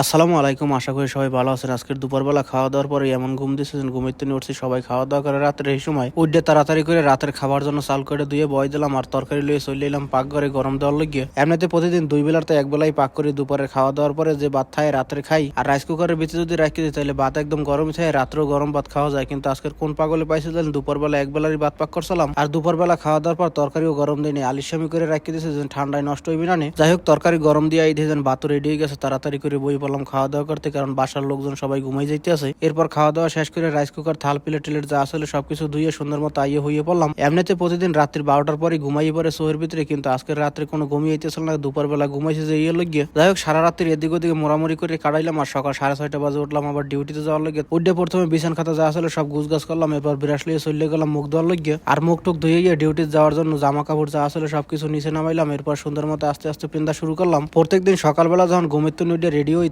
আসসালামু আলাইকুম, আশা করি সবাই ভালো আছেন। আজকের দুপুরবেলা খাওয়া দাওয়ার পরে এমন ঘুম দিয়েছেন, ঘুমিতে নিয়ে উঠছি, সবাই খাওয়া দাওয়া করে রাতের এই সময় উঠে তাড়াতাড়ি করে রাতের খাবার জন্য চাল করে ধুয়ে বয় দিলাম আর তরকারি লিয়ে চলে এলাম পাক ঘরে গরম দেওয়ার লাগিয়ে এমনিতে প্রতিদিন দুই বেলার তো এক বেলায় পাক করি দুপুরে খাওয়া দাওয়ার পরে যে ভাত খাই রাতের খাই। আর রাইস কুকারের ভিতরে যদি রাখি দিই, তাহলে ভাত একদম গরম থাকে, রাত্রেও গরম ভাত খাওয়া যায়। কিন্তু আজকের কোন পাগলে পাইছে পাইছিলেন দুপুরবেলা এক বেলারই ভাত পাক করছিলাম। আর দুপুরবেলা খাওয়া দাওয়ার পর তরকারিও গরম দিইনি আলিশামি করে রাখি দিয়েছে ঠান্ডায় নষ্ট হইবি না। যাই হোক, তরকারি গরম দিয়ে দিয়ে ভাত রেডি হয়ে গেছে, তাড়াতাড়ি করে বই পড়লাম খাওয়া দাওয়া করতে, কারণ বাসার লোকজন সবাই ঘুমাই যাইতে আছে এরপর খাওয়া দাওয়া শেষ করে রাইস কুকার থাল প্লেট টিলেট যা আসলে সবকিছু ধুয়ে সুন্দর মতো আইয়ে হইয়ে পড়লাম। এমনিতে প্রতিদিন রাত্রির বারোটার পরে ঘুমাই পরে শোয়ের ভিতরে, কিন্তু আজকের রাত্রে কোনো ঘুমিয়ে আইতেছিল না দুপুর বেলা ঘুমাইছে যে ইয়ে লগে যাই হোক, সারা রাত্রির এদিক ওদিকে মোড়ামুড়ি করে কাটাইলাম আর সকাল সাড়ে ছয়টা বাজে উঠলাম, আবার ডিউটিতে যাওয়ার লগে উঠে প্রথমে বিছান খাতা যা আসলে সব গুছ গাছ করলাম, এরপর বিরাস লিয়ে চলে গেলাম মুখ ধোয়ার লগে আর মুখ টুক ধুয়ে গিয়ে ডিউটিতে যাওয়ার জন্য জামা কাপড় যা আসলে সবকিছু নিচে নামাইলাম, এরপর সুন্দর মতো আস্তে আস্তে পিন্দা শুরু করলাম। প্রত্যেকদিন সকালবেলা যখন ঘুমের তো রেডি হই